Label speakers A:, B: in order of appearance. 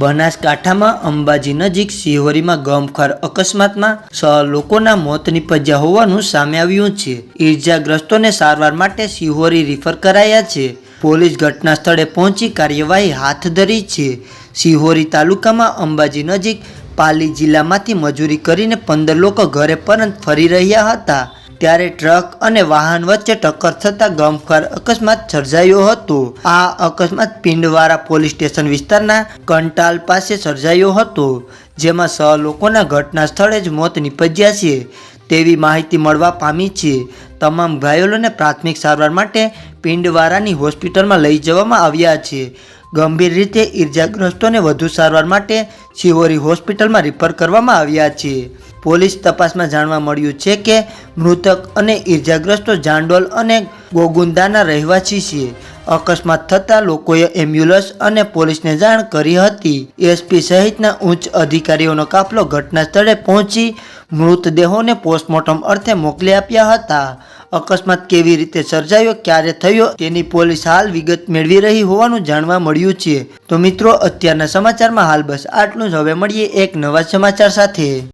A: બનાસકાંઠામાં અંબાજી નજીક શિહોરીમાં ગમખર અકસ્માતમાં છ લોકોના મોત નીપજ્યા હોવાનું સામે આવ્યું છે. ઈજાગ્રસ્તોને સારવાર માટે શિહોરી રિફર કરાયા છે. પોલીસ ઘટના સ્થળે પહોંચી કાર્યવાહી હાથ ધરી છે. શિહોરી તાલુકામાં અંબાજી નજીક પાલી જિલ્લામાંથી મજૂરી કરીને પંદર લોકો ઘરે પરત ફરી રહ્યા હતા. ત્યારે ટ્રક અને વાહન વચ્ચે ટક્કર થતાં ગમખર અકસ્માત સર્જાયો હતો. આ અકસ્માત પિંડવારા પોલીસ સ્ટેશન વિસ્તારના કંટાલ પાસે સર્જાયો હતો, જેમાં છ લોકોના ઘટના સ્થળે જ મોત નીપજ્યા છે. તેવી માહિતી મળવા પામી છે. તમામ ઘાયલોને પ્રાથમિક સારવાર માટે પિંડવારાની હોસ્પિટલમાં લઈ જવામાં આવ્યા છે. ગંભીર રીતે ઈજાગ્રસ્તોને વધુ સારવાર માટે શિહોરી હોસ્પિટલમાં રિફર કરવામાં આવ્યા છે. પોલીસ તપાસમાં જાણવા મળ્યું છે કે મૃતક અને ઈજાગ્રસ્તો જાંડોલ અને ગોગુંદાના રહેવાસી છે અકસ્માત થતાં લોકોએ એમ્બ્યુલન્સ અને પોલીસને જાણ કરી હતી. એસપી સહિતના ઉચ્ચ અધિકારીઓનો કાફલો ઘટના સ્થળે પહોંચી મૃતદેહોને પોસ્ટમોર્ટમ અર્થે મોકલી આપ્યા હતા. અકસ્માત કેવી રીતે સર્જાયો, ક્યારે થયો, તેની પોલીસ હાલ વિગત મેળવી રહી હોવાનું જાણવા મળ્યું છે. તો મિત્રો, અત્યારના સમાચારમાં હાલ બસ આટલું જ. હવે મળીએ એક નવા સમાચાર સાથે.